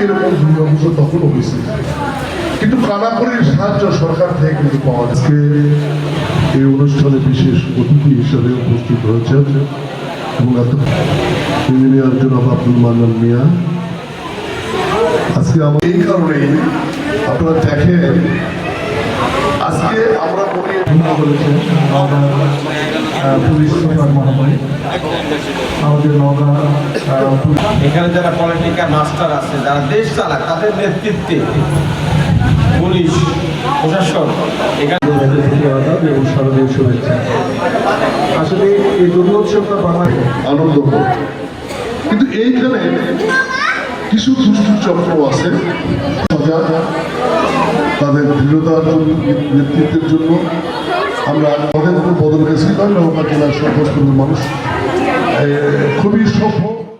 এরকম দুর্গাপুজো তখন অভিষেক কিন্তু কানাকড়ির সাহায্য সরকার থেকে কিন্তু পাওয়া আজকে এই অনুষ্ঠানে বিশেষ অতিথি হিসেবে উপস্থিত হয়েছেন এবং ইঞ্জিনিয়ার জনাব আব্দুল মান্নান মিয়া। আজকে আমার এই কারণেই আপনারা দেখেন আজকে আমরা বলি বলেছেন পুলিশ সুপার আমাদের নওগাঁ এখানে যারা পলিটিক্যাল মাস্টার আছে যারা দেশ চালায় তাদের নেতৃত্বে পুলিশ প্রশাসন এখানে এবং শারদীয় শুভেচ্ছা আসলে এই দুর্গোৎসবটা বাংলায় আনন্দ কিন্তু এইখানে কিছু দুষ্টু চক্র আছে। তাদের দৃঢ়তার জন্য নেতৃত্বের জন্য আমরা উপর বদল গেছি Kazaklarla o kadar çok hoş bulunmamız. E, Kubi